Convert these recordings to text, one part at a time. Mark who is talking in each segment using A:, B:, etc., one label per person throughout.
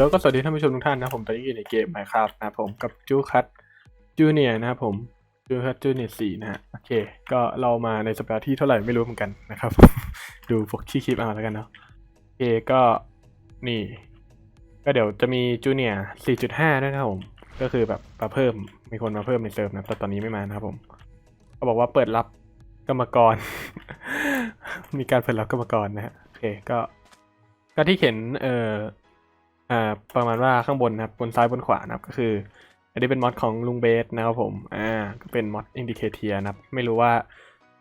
A: แล้วก็สวัสดีท่านผู้ชมทุกท่านนะผมตอนนี้อยู่ในเกม Minecraft นะผมกับจูคัตจูเนียนะครับผมจูคัตจูเนียสี่นะฮะโอเค ก็เรามาในสัปดาห์ที่เท่าไหร่ไม่รู้เหมือนกันนะครับ ดูพวกที่คลิปเอาแล้วกันเนาะโอเคก็นี่ ก็เดี๋ยวจะมีจูเนีย4.5ด้วยนะครับผมก็คือแบบมาเพิ่มมีคนมาเพิ่มในเซิร์ฟนะแต่ตอนนี้ไม่มานะครับผมเขาบอกว่าเปิดรับกรรมกร มีการเปิดรับกรรมกรนะฮะโอเคก็ก็ที่เขียนเอ่อ อ่าประมาณว่าข้างบนนะครับบนซ้ายบนขวานะครับก็คือ อันนี้เป็นมอดของลุงเบสนะครับผมอ่าก็เป็นมอดอินดิเคเทียนะครับ ไม่รู้ว่า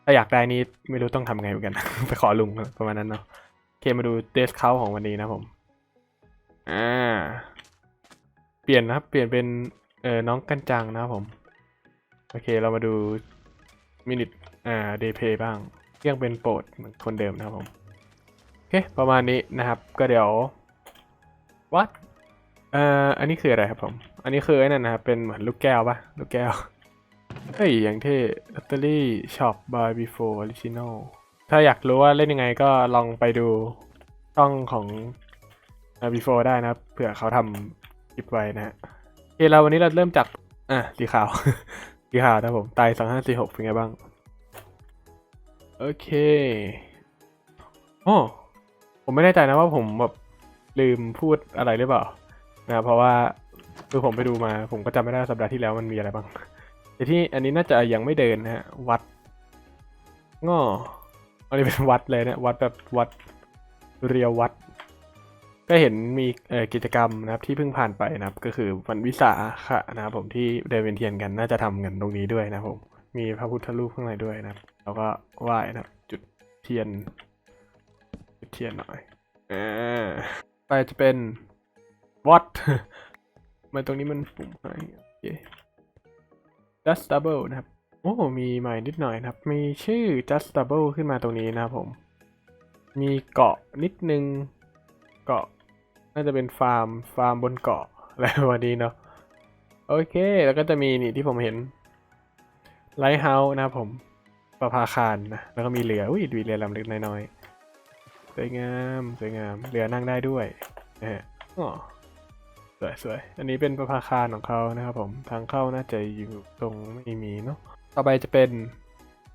A: ถ้าอยากได้นี่ไม่รู้ต้องทำไงเหมือนกัน ไปขอลุงประมาณนั้นเนาะโอเคมาดูเดสเคาของวันนี้นะผมอ่าเปลี่ยนนะครับ เปลี่ยนเป็นเอ่อน้องกันจังนะครับผมโอเคเรามาดูมินิทอ่าเดย์เพย์บ้างยังเป็นโปรดเหมือนคนเดิมนะครับผมโอเคประมาณนี้นะครับ ก็เดี๋ยว วัดเอ่ออันนี้คืออะไรครับผม อันนี้คือไอ้นั่นนะครับ เป็นเหมือนลูกแก้วปะลูกแก้ว เฮ้ย อย่างเท่ลอตเตอรี่ช็อป by before original ถ้าอยากรู้ว่าเล่นยังไงก็ลองไปดูช่องของ before ได้นะครับ เผื่อเขาทำคลิปไว้นะฮะโอเคเราวันนี้เราเริ่มจาก อะสีขาว สีขาวนะครับผมไตสองห้าสี่หกเป็นไงบ้าง โอเค โอ้ผมไม่แน่ใจนะว่าผมแบบ ลืมพูดอะไรหรือเปล่านะเพราะว่าคือผมไปดูมาผมก็จำไม่ได้สัปดาห์ที่แล้วมันมีอะไรบ้างแต่ที่อันนี้น่าจะยังไม่เดินนะฮะวัดง้ออันนี้เป็นวัดเลยนะวัดแบบวัดเรียววัด ก็เห็นมีกิจกรรมนะครับที่เพิ่งผ่านไปนะครับ ก็คือวันวิสาขะนะครับผมที่เดินเวียนเทียนกันน่าจะทำกันตรงนี้ด้วยนะผมมีพระพุทธรูปข้างในด้วยนะครับ แล้วก็ไหว้นะครับ จุดเทียนจุดเทียนหน่อยอ่า ไปจะเป็น what มาตรงนี้มันปุ่มให้โอเค just double นะครับ โอ้ มีใหม่นิดหน่อยนะครับ มีชื่อ just double ขึ้นมาตรงนี้นะครับผม มีเกาะนิดนึง เกาะ น่าจะเป็นฟาร์ม ฟาร์มบนเกาะอะไรประมาณนี้เนาะ โอเค แล้วก็จะมีนี่ที่ผมเห็นไลท์เฮาส์นะครับผมประภาคารนะ แล้วก็มีเรือ อุ้ยมีเรือลำเล็กน้อยๆ สวยงามสวยงามเรือนั่งได้ด้วยนะฮะอ๋อสวยสวยอันนี้เป็นประภาคารของเขานะครับผมทางเข้าน่าจะอยู่ตรงไม่มีเนาะต่อไปจะเป็น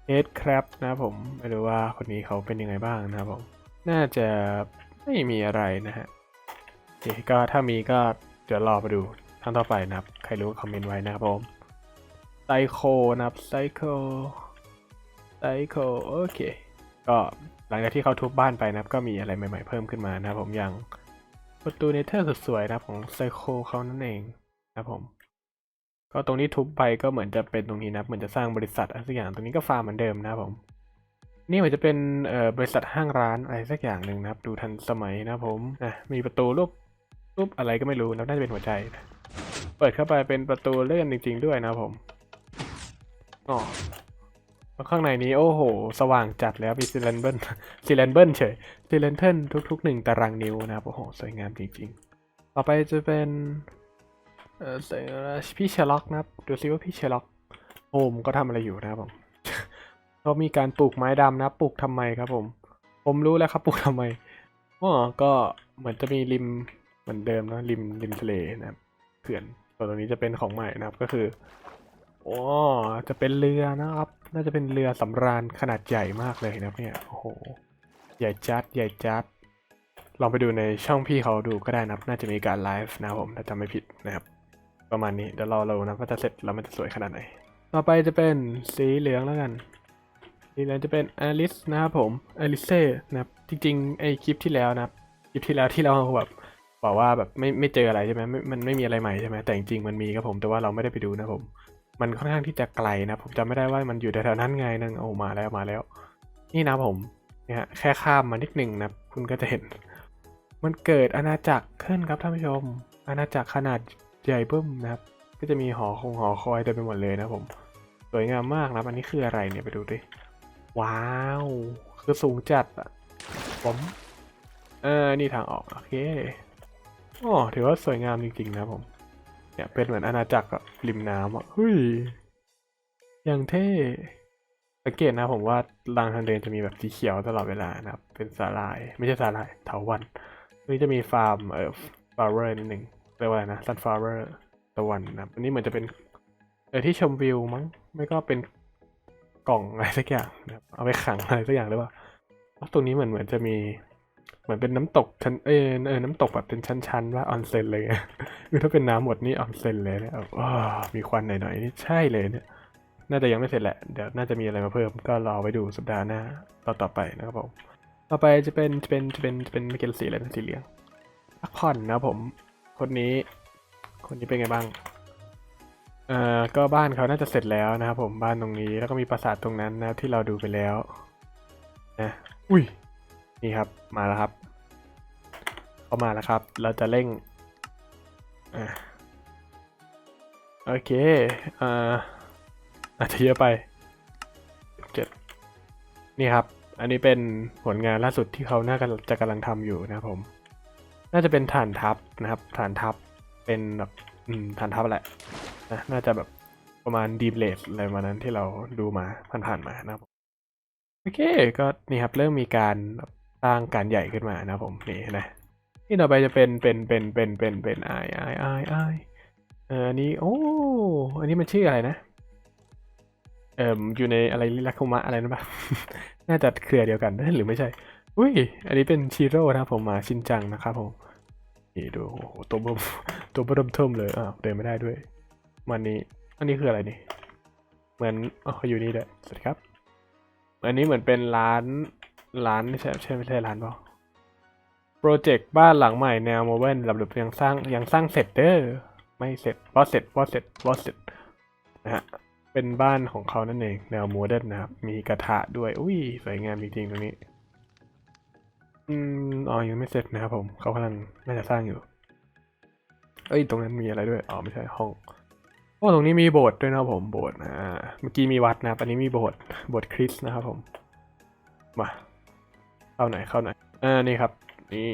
A: เ a ดครับนะครับผมไม่รู้ว่าคนนี้เขาเป็นยังไงบ้างนะครับผมน่าจะไม่มีอะไรนะฮะโอเคก็ถ้ามีก็เดี๋ยวรอไปดูทานต่อไปนะครับ ใครรู้คอมเมนต์ไว้นะครับผมไซโคนะครับไซโคไซโคโอเค ก็ ลังจากที่เขาทุบบ้านไปนะครับก็มีอะไรใหม่ๆเพิ่มขึ้นมานะครับผมอย่างประตูเนเธอร์สุดสวยนะครับของไซโคเขานั่นเองนะครับผม ก็ตรงนี้ทุบไปก็เหมือนจะเป็นตรงนี้นะเหมือนจะสร้างบริษัทอะไรสักอย่างตรงนี้ก็ฟาร์มเหมือนเดิมนะครับผม นี่เหมือนจะเป็นเอ่อบริษัทห้างร้านอะไรสักอย่างหนึ่งนะครับ ดูทันสมัยนะผมอะมีประตูรูปรูปอะไรก็ไม่รู้นะน่าจะเป็นหัวใจ เปิดเข้าไปเป็นประตูเลื่อนจริง ๆ ด้วยนะผมอ๋อ แล้วข้างในนี้โอ้โห สว่างจัดแล้วมีซิเลนเบิลซิเลนเบิลเฉยซิเลนเทิลทุกๆหนึ่งตารางนิ้วนะครับโอ้โห สวยงามจริงๆ ต่อไปจะเป็นเอ่อสียพี่เชล็อกนะครับ ดูซิว่าพี่เชล็อกโฮมก็ทำอะไรอยู่นะครับผมเขามีการปลูกไม้ดำนะปลูกทำไมครับผม ผมรู้แล้วครับปลูกทำไมอ๋อก็เหมือนจะมีริมเหมือนเดิมนะริมริมทะเลนะครับเขื่อนส่วนตรงนี้จะเป็นของใหม่นะครับก็คืออ๋อจะเป็นเรือนะครับ น่าจะเป็นเรือสำราญขนาดใหญ่มากเลยนะเนี่ย โอ้โห ใหญ่จัด ใหญ่จัด ลองไปดูในช่องพี่เขาดูก็ได้นะครับ น่าจะมีการไลฟ์นะครับผมถ้าจำไม่ผิดนะครับ ประมาณนี้ เดี๋ยวรอเรานะว่าจะเสร็จแล้วมันจะสวยขนาดไหน ต่อไปจะเป็นสีเหลืองแล้วกัน สีเหลืองจะเป็นอลิสนะครับผมอลิเซ่นะครับ จริงๆไอคลิปที่แล้วนะครับ คลิปที่แล้วที่เราแบบบอกว่าแบบไม่ไม่เจออะไรใช่ไหมไม่มันไม่มีอะไรใหม่ใช่ไหมแต่จริงๆมันมีครับผม แต่ว่าเราไม่ได้ไปดูนะผม มันค่อนข้างที่จะไกลนะผมจำไม่ได้ว่ามันอยู่แถวๆนั้นไงนึงโอ้มาแล้วมาแล้ว นี่นะผมเนี่ยแค่ข้ามมานิดหนึ่งนะคุณก็จะเห็น มันเกิดอาณาจักรขึ้นครับท่านผู้ชม อาณาจักรขนาดใหญ่เบิ้มนะครับ ก็จะมีหอคงหอคอยเต็มไปหมดเลยนะผม สวยงามมากนะอันนี้คืออะไรเนี่ยไปดูดิว้าว คือสูงจัดอะผมเออนี่ทางออก โอเคอ๋อถือว่าสวยงามจริงๆนะผม เนี่ยเป็นเหมือนอาณาจักรอะริมน้ำอะเฮ้ยอย่างเท่สังเกตนะผมว่ารางทางเดินจะมีแบบสีเขียวตลอดเวลานะครับ เป็นสาลาย ไม่ใช่สาลายเถาวันนี่จะมีฟาร์มเอ่อ flower นิดหนึ่งเรียกว่าอะไรนะ sunflower ตะวันนะครับอันนี้เหมือนจะเป็นเออที่ชมวิวมั้งไม่ก็เป็นกล่องอะไรสักอย่างนะครับเอาไปขังอะไรสักอย่างหรือเปล่าตรงนี้เหมือนเหมือนจะมี เหมือนเป็นน้ำตกชั้นเออเออน้ำตกแบบเป็นชั้นๆว่าออนเซ็นเลยไงคือถ้าเป็นน้ำหมดนี่ออนเซ็นเลยเนี่ยแล้วมีควันหน่อยๆนี่ใช่เลยเนี่ยน่าจะยังไม่เสร็จแหละ เดี๋ยวน่าจะมีอะไรมาเพิ่มก็รอไว้ดูสัปดาห์หน้าต่อต่อไปนะครับผม ต่อไปจะเป็นจะเป็นจะเป็นจะเป็นไม่เกี่สีอะไรเป็นสีเหลืองพักผ่อนนะผม คนนี้ คนนี้เป็นไงบ้างเอ่อก็บ้านเขาน่าจะเสร็จแล้วนะครับผมบ้านตรงนี้แล้วก็มีปราสาทตรงนั้นนะที่เราดูไปแล้วนะอุ้ย นี่ครับมาแล้วครับเข้ามาแล้วครับ เราจะเร่งอโอเคอ่าอาจจะเยอะไปเจ็ดนี่ครับ อันนี้เป็นผลงานล่าสุดที่เขาน่าจะกำลังทำอยู่นะครับผม น่าจะเป็นฐานทัพนะครับ ฐานทัพเป็นแบบอืมฐานทัพแหละนะน่าจะแบบประมาณดีเลสอะไรประมาณนั้นที่เราดูมาผ่านๆมานะครับโอเค ก็นี่ครับเริ่มมีการ สร้างการใหญ่ขึ้นมานะผมนี่นะที่ต่อไปจะเป็นเป็นเป็นเป็นเป็นเป็นไอไอไอไอเอออันนี้โอ้อันนี้มันชื่ออะไรนะเอ่ออยู่ในอะไรลิลาคุมะอะไรนะปะน่าจะเครือเดียวกันหรือไม่ใช่อุ้ยอันนี้เป็นชิโร่นะผมมาชินจังนะครับผมนี่ดูโอ้โหตัวเบิ่มตัวเบิ่มเทิมเลยอ่าวเดินไม่ได้ด้วย มันนี้อันนี้คืออะไรนี่เหมือนอ๋อเขาอยู่นี่ด้วยสวัสดีครับอันนี้เหมือนเป็นร้าน ร้านไม่ใช่ใช่ไม่ใช่ร้านเปล่าโปรเจกต์บ้านหลังใหม่แนวโมเบิลระบบยังสร้างยังสร้างเสร็จเด้อไม่เสร็จวอเสร็จวอเสร็จวอเสร็จนะฮะเป็นบ้านของเขานั่นเองแนวโมเดิร์นนะครับ มีกระทะด้วย อุ้ยสวยงามจริงๆตรงนี้ อืมอ๋อยังไม่เสร็จนะครับผมเขากำลังน่าจะสร้างอยู่ เอ้ย ตรงนั้นมีอะไรด้วยอ๋อไม่ใช่ห้องโอ้ตรงนี้มีโบสถ์ด้วยนะครับผมโบสถ์อ่าเมื่อกี้มีวัดนะครับอันนี้มีโบสถ์โบสถ์คริสต์นะครับผมมา เข้าไหนเข้าไหนอ่านี่ครับ นี่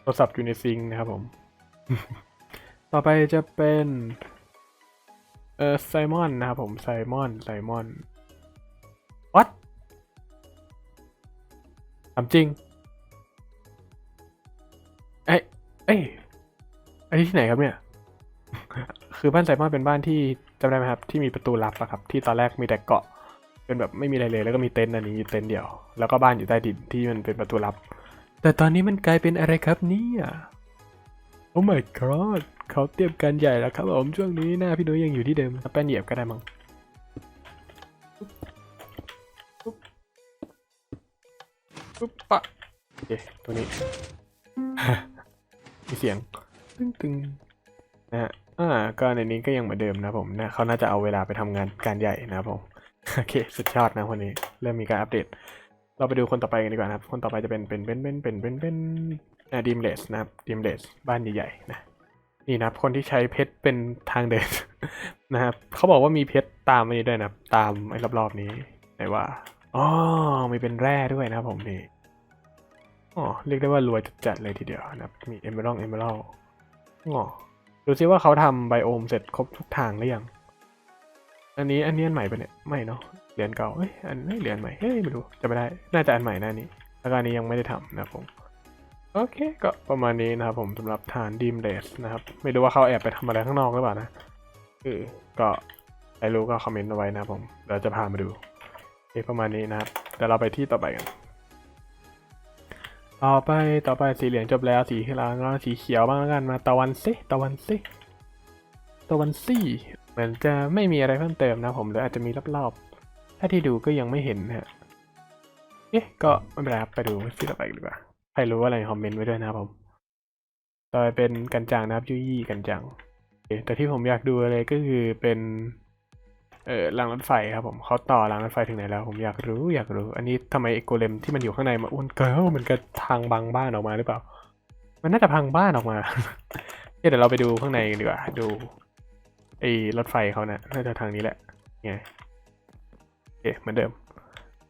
A: โทรศัพท์อยู่ในซิงค์นะครับผม ต่อไปจะเป็นเออไซมอนนะครับผมไซมอนไซมอน what ถามจริงเอ้ยเอ้ยอันนี้ที่ไหนครับเนี่ย คือบ้านไซมอนเป็นบ้านที่จำได้ไหมครับ ที่มีประตูลับอะครับ ที่ตอนแรกมีแต่เกาะ เป็นแบบไม่มีอะไรเลยแล้วก็มีเต็นท์อันนี้เต็นท์เดียว แล้วก็บ้านอยู่ใต้ดินที่มันเป็นประตูลับ แต่ตอนนี้มันกลายเป็นอะไรครับเนี่ยโอ้ my god เขาเตรียมการใหญ่แล้วครับผมช่วงนี้หน้าพี่นุ้ยยังอยู่ที่เดิมเอาแป้นเหยียบก็ได้มั้งปุ๊บปุ๊บปะโอเคตัวนี้ มีเสียง ตึ้งตึงนะฮะอ่าก็ในนี้ก็ยังเหมือนเดิมนะผมนะเขาน่าจะเอาเวลาไปทำงานการใหญ่นะครับผม โอเค สุดยอดนะคนนี้ เริ่มมีการอัปเดต เราไปดูคนต่อไปกันดีกว่านะครับ คนต่อไปจะเป็นเป็นเป็นเป็นเป็นเป็นเป็นอ่าดีมเลสนะครับดีมเลสบ้านใหญ่ๆนะนี่นะครับคนที่ใช้เพชรเป็นทางเดินนะครับเขาบอกว่ามีเพชรตามอันนี้ด้วยนะตามไอ้รอบๆนี้ไหนว่าอ๋อมีเป็นแร่ด้วยนะครับผมนี่อ๋อเรียกได้ว่ารวยจัดๆเลยทีเดียวนะครับมีเอเมอรัลเอเมอรัลอ๋อดูซิว่าเขาทำไบโอมเสร็จครบทุกทางหรือยัง อันนี้อันนี้อันใหม่ปะเนี่ยไม่เนาะเหรียญเก่าเอ้ยอันนี้เหรียญใหม่เฮ้ยไม่รู้จะไม่ได้น่าจะอันใหม่หน้านี้แล้วก็อันนี้ยังไม่ได้ทำนะครับผมโอเคก็ประมาณนี้นะครับผมสำหรับฐานดีมเลสนะครับ ไม่รู้ว่าเขาแอบไปทำอะไรข้างนอกหรือเปล่านะเออก็ใครรู้ก็คอมเมนต์เอาไว้นะครับผมเดี๋ยวจะพามาดูโอประมาณนี้นะครับเดี๋ยวเราไปที่ต่อไปกันต่อไปต่อไปสีเหลืองจบแล้วสีเหลืองแล้วสีเขียวบ้างแล้วกันมาตะวันซิตะวันซิตะวันซี่ เหมือนจะไม่มีอะไรเพิ่มเติมนะผมหรืออาจจะมีรอบๆ ถ้าที่ดูก็ยังไม่เห็นนะฮะ เอ๊ะ ก็ไม่เป็นไรครับไปดูสีต่อไปกันดีกว่า ใครรู้อะไรคอมเมนต์ไว้ด้วยนะครับผม ต่อไปเป็นกันจังนะครับยุยี่กันจังแต่ที่ผมอยากดูเลยก็คือเป็น เอ่อรางรถไฟครับผมเขาต่อรางรถไฟถึงไหนแล้ว ผมอยากรู้อยากรู้ อันนี้ทำไมไอ้โกเลมที่มันอยู่ข้างในมาอ้วนเกินมันก็พังบังบ้านออกมาหรือเปล่า มันน่าจะพังบ้านออกมาเดี๋ยวเราไปดูข้างในกันดีกว่าดู ไอ้รถไฟเขานะน่าจะทางนี้แหละไงโอเคเหมือนเดิม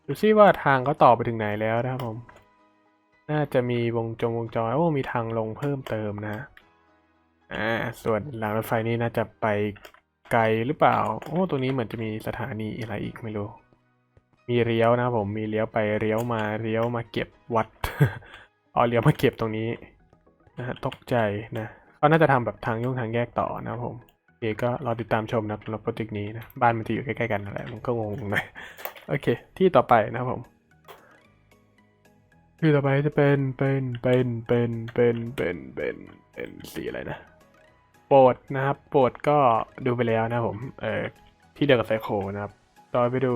A: ดูซิว่าทางเขาต่อไปถึงไหนแล้วนะครับผม น่าจะมีวงจงวงจรโอ้มีทางลงเพิ่มเติมนะอ่าส่วนรางรถไฟนี่น่าจะไปไกลหรือเปล่า โอ้ตรงนี้เหมือนจะมีสถานีอะไรอีกไม่รู้ มีเลี้ยวนะผมมีเลี้ยวไปเลี้ยวมาเลี้ยวมาเก็บวัดเอ๋อเลี้ยวมาเก็บตรงนี้นะฮะตกใจนะเขาน่าจะทำแบบทางย่งทางแยกต่อนะครับผม เคก็รอติดตามชมนะครับสำหรับโปรเจกต์นี้นะบ้านมันจะอยู่ใกล้ๆกันนั่นแหละมันก็งงหน่อยโอเค ที่ต่อไปนะครับผมที่ต่อไปจะเป็นเป็นเป็นเป็นเป็นเป็นเป็นเป็นสีอะไรนะโปรดนะครับโปรดก็ดูไปแล้วนะผมเออที่เดียวกับไซโคนะครับต่อไปดู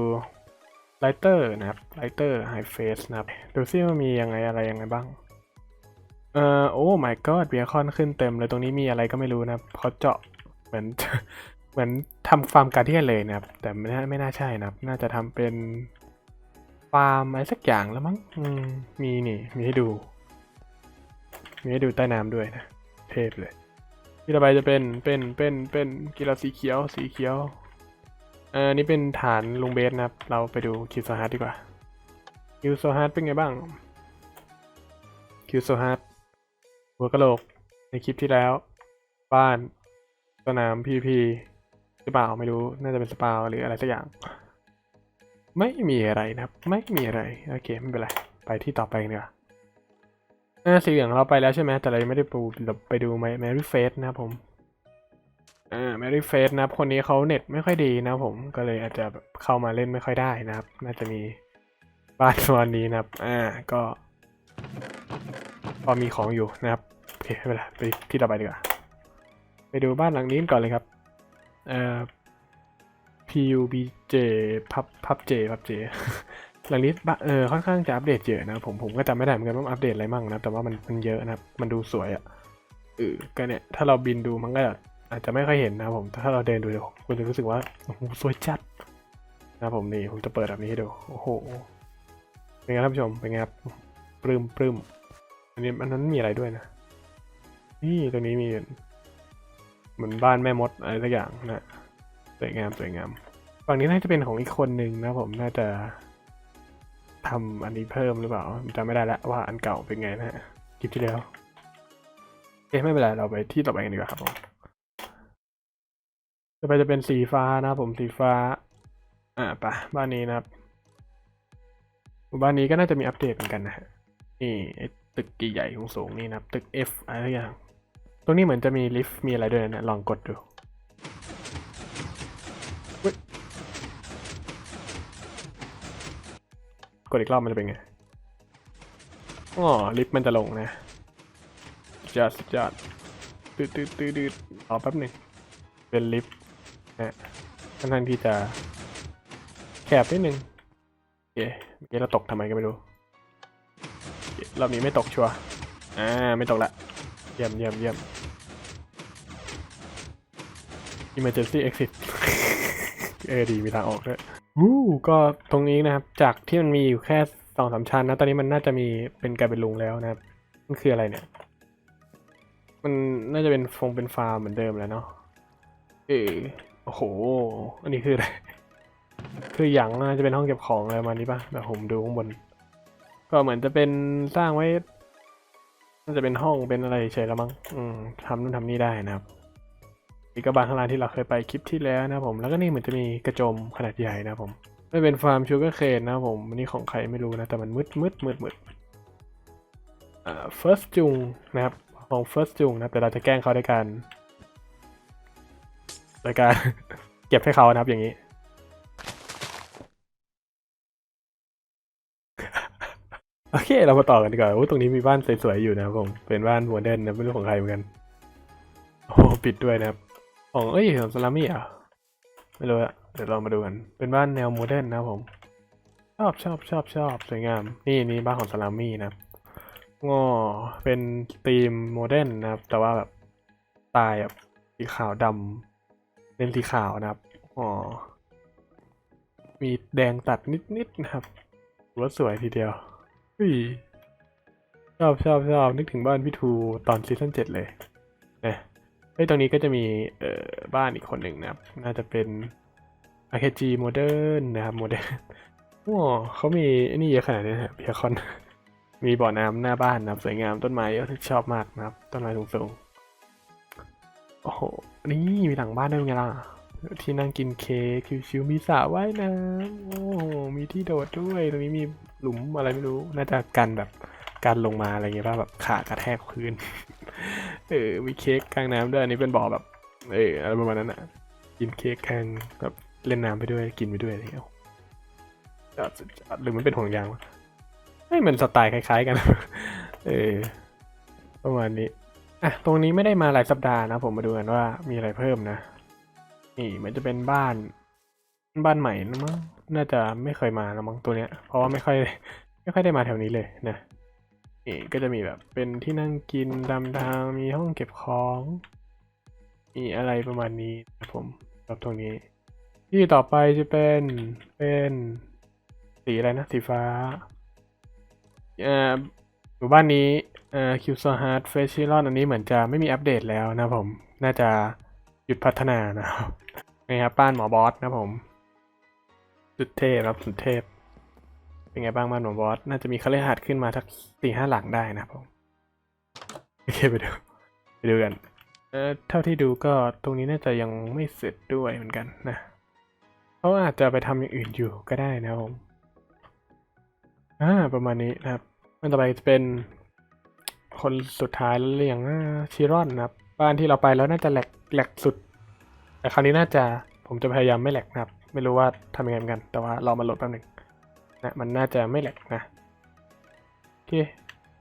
A: ไลเตอร์นะครับไลเตอร์ไฮเฟสนะครับดูซิว่ามียังไงอะไรยังไงบ้างเอ่อโอ้ my god เบียคอนขึ้นเต็มเลยตรงนี้มีอะไรก็ไม่รู้นะครับเขาเจาะ เหมือนเหมือนทำฟาร์มการเดียนเลยนะครับ แต่ไม่น่าไม่น่าใช่นะครับ น่าจะทำเป็นฟาร์มอะไรสักอย่างแล้วมั้งอืมมีนี่มีให้ดู มีให้ดูใต้น้ำด้วยนะ เทพเลยที่ต่อไปจะเป็นเป็นเป็นเป็นกีฬาสีเขียวสีเขียวเออนี่เป็นฐานลุงเบสนะครับ เราไปดูคิวโซฮาร์ดดีกว่าคิวโซฮาร์ดเป็นไงบ้างคิวโซฮาร์ดหัวกะโหลกในคลิปที่แล้ว บ้าน สนามพีพีหรือเปล่าไม่รู้น่าจะเป็นสปาหรืออะไรสักอย่าง ไม่มีอะไรนะครับ ไม่มีอะไรโอเคไม่เป็นไรไปที่ต่อไปกันดีกว่าอ่าสีเหลืองเราไปแล้วใช่ไหมแต่เรายังไม่ได้ปูเราไปดูแมรี่เฟสนะครับผมอ่าแมรี่เฟสนะครับ คนนี้เขาเน็ตไม่ค่อยดีนะครับผมก็เลยอาจจะแบบเข้ามาเล่นไม่ค่อยได้นะครับ น่าจะมีบ้านตัวนี้นะครับ อ่าก็พอมีของอยู่นะครับโอเคไม่เป็นไรไปที่ต่อไปดีกว่า ไปดูบ้านหลังนี้ก่อนเลยครับ เอ่อ PUBJ พับพับ J พับ J หลังนี้บ้านเออค่อนข้างจะอัปเดตเยอะนะผมผมก็จำไม่ได้เหมือนกันว่าอัปเดตอะไรมั่งนะแต่ว่ามันมันเยอะนะครับมันดูสวยอะ่ะเออก็เนี่ยถ้าเราบินดูมันก็อาจจะไม่ค่อยเห็นนะผมถ้าเราเดินดูเดี๋ยวคุณจะรู้สึกว่าโอ้โหสวยจัดนะครับผมนี่ผมจะเปิดแบบนี้ให้ดูโอ้โหเป็นไงท่านผู้ชมเป็นไงครับปลื้มปลื้มอันนี้อันนั้นมีอะไรด้วยนะนี่ตรงนี้มี เหมือนบ้านแม่มดอะไรสักอย่างนะสวยงามสวยงามฝั่งนี้น่าจะเป็นของอีกคนหนึ่งนะผมน่าจะทำอันนี้เพิ่มหรือเปล่าจำไม่ได้แล้วว่าอันเก่าเป็นไงนะฮะคลิปที่แล้วเอ๊ะไม่เป็นไรเราไปที่ต่อไปกันดีกว่าครับผมต่อไปจะเป็นสีฟ้านะผมสีฟ้า อ่าปะบ้านนี้นะครับบ้านนี้ก็น่าจะมีอัปเดตเหมือนกันนะฮะนี่ไอ้ตึกใหญ่ๆสูงๆนี่นะครับตึก F อะไรสักอย่าง รงนี้เหมือนจะมีลิฟต์มีอะไรด้วยนะเนี่ยลองกดดูอุ๊ยกดอีกรอบมันจะเป็นไง อ๋อ ลิฟต์มันจะลงนะสุดยอดสุดยอตืดตืดตืดตืดรอแป๊บหนึ่งเป็นลิฟต์นะค่อนข้างที่จะแคบนิดนึงโอเคเมื่อกี้เราตกทำไมก็ไม่รู้รอบนี้ไม่ตกชัวร์อ่า ไม่ตกละ เยี่ยมเยี่ยมเยี่ยม emergency exit เออดีมีทางออกด้วยวู้ก็ตรงนี้นะครับ จากที่มันมีอยู่แค่สองสามชั้นนะ ตอนนี้มันน่าจะมีเป็นกลายเป็นลุงแล้วนะครับ มันคืออะไรเนี่ย มันน่าจะเป็นฟงเป็นฟาร์มเหมือนเดิมแล้วเนาะ เออโอ้โห อันนี้คืออะไร คืออย่างน่าจะเป็นห้องเก็บของอะไรมานี้ป่ะแต่ผมดูข้างบน ก็เหมือนจะเป็นสร้างไว้น่าจะเป็นห้องเป็นอะไรเฉยแล้วมั้ง อืมทำนู่นทำนี่ได้นะครับีกกระบานข้างล่างที่เราเคยไปคลิปที่แล้วนะผม แล้วก็นี่เหมือนจะมีกระโจมขนาดใหญ่นะผมไม่เป็นฟาร์มชูเกอร์เคนนะผมอันนี้ของใครไม่รู้นะ แต่มันมืดมืดมืดมืดอ่า first จุงนะครับ ของ first จุงนะแต่เราจะแกล้งเขาด้วยการโดยการเก็บให้เขานะครับอย่างนี้ โอเค เรามาต่อกันดีกว่าโอ้ตรงนี้มีบ้านสวยๆอยู่นะครับผม เป็นบ้านโมเดิร์นนะไม่รู้ของใครเหมือนกัน โอ้ ปิดด้วยนะครับ ของเอ้ยของซาลามี่อะไม่รู้อะเดี๋ยวเรามาดูกัน เป็นบ้านแนวโมเดิร์นนะครับผม ชอบชอบชอบชอบสวยงาม นี่นี่บ้านของซาลามี่นะครับงอเป็นธีมโมเดิร์นนะครับ แต่ว่าแบบตล์แบบสีขาวดำเน้นสีขาวนะครับอ๋อมีแดงตัดนิดๆนะครับถือว่าสวยทีเดียวอุ้ยชอบชอบชอบนึกถึงบ้านพี่ทูตอนซีซั่นเจ็ดเลยเนะ เฮ้ตรงนี้ก็จะมีเอ่อบ้านอีกคนหนึ่งนะครับ น่าจะเป็น RKG Modern นะครับ Modern โอ้เขามีไอ้นี่เยอะขนาดนี้นะเบียคอน มีบ่อน้ำหน้าบ้านนะครับ สวยงามต้นไม้เยอะที่ชอบมากนะครับ ต้นไม้สูงๆ โอ้โห นี่มีหลังบ้านด้วยไงล่ะ ที่นั่งกินเค้กชิวๆมีสระว่ายน้ำโอ้โหมีที่โดดด้วย ตรงนี้มีหลุมอะไรไม่รู้ น่าจะกันแบบการลงมาอะไรเงี้ยป่ะแบบขากระแทกพื้น เออมีเค้กกลางน้ำด้วยอันนี้เป็นบ่อแบบเอออะไรประมาณนั้นอะกินเค้กกลางแบบเล่นน้ำไปด้วยกินไปด้วยอะไรเงี้ยหรือมันเป็นห่วงยางวะไม่มันสไตล์คล้าย ๆ กัน เออประมาณนี้อะตรงนี้ไม่ได้มาหลายสัปดาห์นะผมมาดูกันว่ามีอะไรเพิ่มนะ นี่มันจะเป็นบ้านบ้านใหม่นะมั้งน่าจะไม่เคยมานะมั้งตัวเนี้ย เพราะว่าไม่ค่อย ไม่ค่อยได้มาแถวนี้เลยนะ นี่ก็จะมีแบบเป็นที่นั่งกินตามทางมีห้องเก็บของ มีอะไรประมาณนี้นะผมชอบตรงนี้ ที่ต่อไปจะเป็นเป็นสีอะไรนะ สีฟ้าเอ่อหมู่บ้านนี้เอ่อคิวซอฮาร์ดเฟสชิลอนอันนี้เหมือนจะไม่มีอัปเดตแล้วนะผม น่าจะหยุดพัฒนานะครับนี่ครับบ้านหมอบอสนะผม สุดเทพครับ สุดเทพ เป็นไงบ้างบ้านหมอบอส น่าจะมีคฤหาสน์ขึ้นมาทักสี่ห้าหลังได้นะผมโอเคไปดูไปดูกัน เออเท่าที่ดูก็ตรงนี้น่าจะยังไม่เสร็จด้วยเหมือนกันนะเขาอาจจะไปทำอย่างอื่นอยู่ก็ได้นะผมอ่าประมาณนี้นะครับมันต่อไปจะเป็นคนสุดท้ายแล้วเรียงชิรอนนะครับ บ้านที่เราไปแล้วน่าจะแหลกแหลกสุด แต่คราวนี้น่าจะผมจะพยายามไม่แหลกนะครับ ไม่รู้ว่าทำยังไงกัน แต่ว่าเรามาโหลดแป๊บหนึ่ง นะมันน่าจะไม่แหลกนะโอเค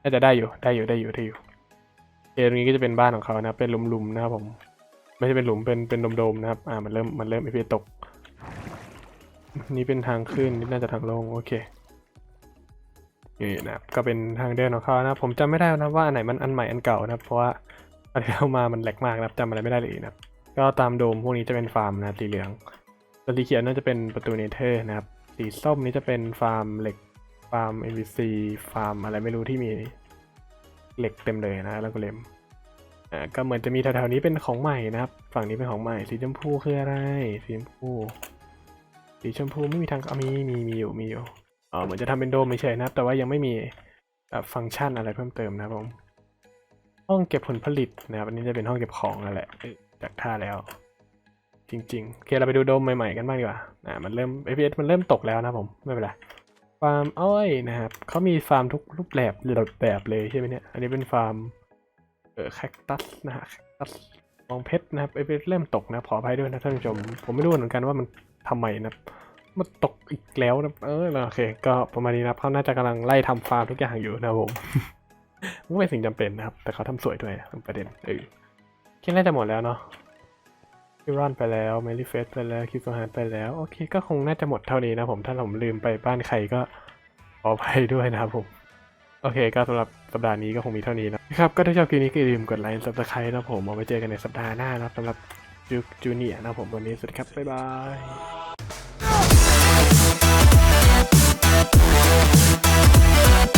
A: น่าจะได้อยู่ได้อยู่ได้อยู่ได้อยู่เอตรงนี้ก็จะเป็นบ้านของเขานะเป็นหลุมๆนะครับผม ไม่ใช่เป็นหลุมเป็นเป็นโดมๆนะครับอ่ามันเริ่มมันเริ่มไอพีตก นี่เป็นทางขึ้นนี่น่าจะทางลงโอเคนี่นะครับก็เป็นทางเดินของเขานะ ผมจำไม่ได้นะว่าอันไหนมันอันใหม่อันเก่านะเพราะว่าอันที่เข้ามามันแหลกมากนะจำอะไรไม่ได้เลยนะก็ตามโดมพวกนี้จะเป็นฟาร์มนะสีเหลืองส่วนสีเขียวน่าจะเป็นประตูเนเธอร์นะครับ สีส้มนี้จะเป็นฟาร์มเหล็ก ฟาร์ม NPC ฟาร์มอะไรไม่รู้ที่มีเหล็กเต็มเลยนะแล้วก็เลมอ่าก็เหมือนจะมีแถวๆนี้เป็นของใหม่นะครับ ฝั่งนี้เป็นของใหม่ สีชมพูคืออะไร สีชมพู สีชมพูไม่มีทางอะมีมีมีอยู่มีอยู่อ๋อเหมือนจะทำเป็นโดมเฉยๆนะครับ แต่ว่ายังไม่มีฟังก์ชันอะไรเพิ่มเติมนะครับผมห้องเก็บผลผลิตนะครับอันนี้จะเป็นห้องเก็บของนั่นแหละจากท่าแล้ว จริงๆโอเคเราไปดูโดมใหม่ๆกันบ้างดีกว่าอ่ามันเริ่ม FPS มันเริ่มตกแล้วนะผม ไม่เป็นไรฟาร์มอ้อยนะครับเขามีฟาร์มทุกรูปแบบแบบเลยใช่ไหมเนี่ย อันนี้เป็นฟาร์มเออแคคตัสนะฮะแคคตัสมองเพชรนะครับไอเพชรเริ่มตกนะขออภัยด้วยนะท่านผู้ชม ผมไม่รู้เหมือนกันว่ามันทำไมนะมันตกอีกแล้วนะเออโอเค ก็ประมาณนี้นะเขาน่าจะกำลังไล่ทำฟาร์มทุกอย่างอยู่นะผมไม่เป็นสิ่งจำเป็นนะครับ แต่เขาทำสวยด้วยนประเด็นเออคิดน่าจะหมดแล้วเนาะ คิวรอนไปแล้วเมลิเฟสไปแล้วคิวโซฮาร์ไปแล้ว โอเค ก็คงน่าจะหมดเท่านี้นะผม ถ้าผมลืมไปบ้านใครก็ขออภัยด้วยนะครับผม โอเค ก็สำหรับสัปดาห์นี้ก็คงมีเท่านี้นะครับ ก็ถ้าชอบคลิปนี้ก็อย่าลืมกดไลค์ซับสไครต์นะผมเอาไว้เจอกันในสัปดาห์หน้านะครับสำหรับจูจูเนียร์นะผมวันนี้สวัสดีครับ บ๊ายบาย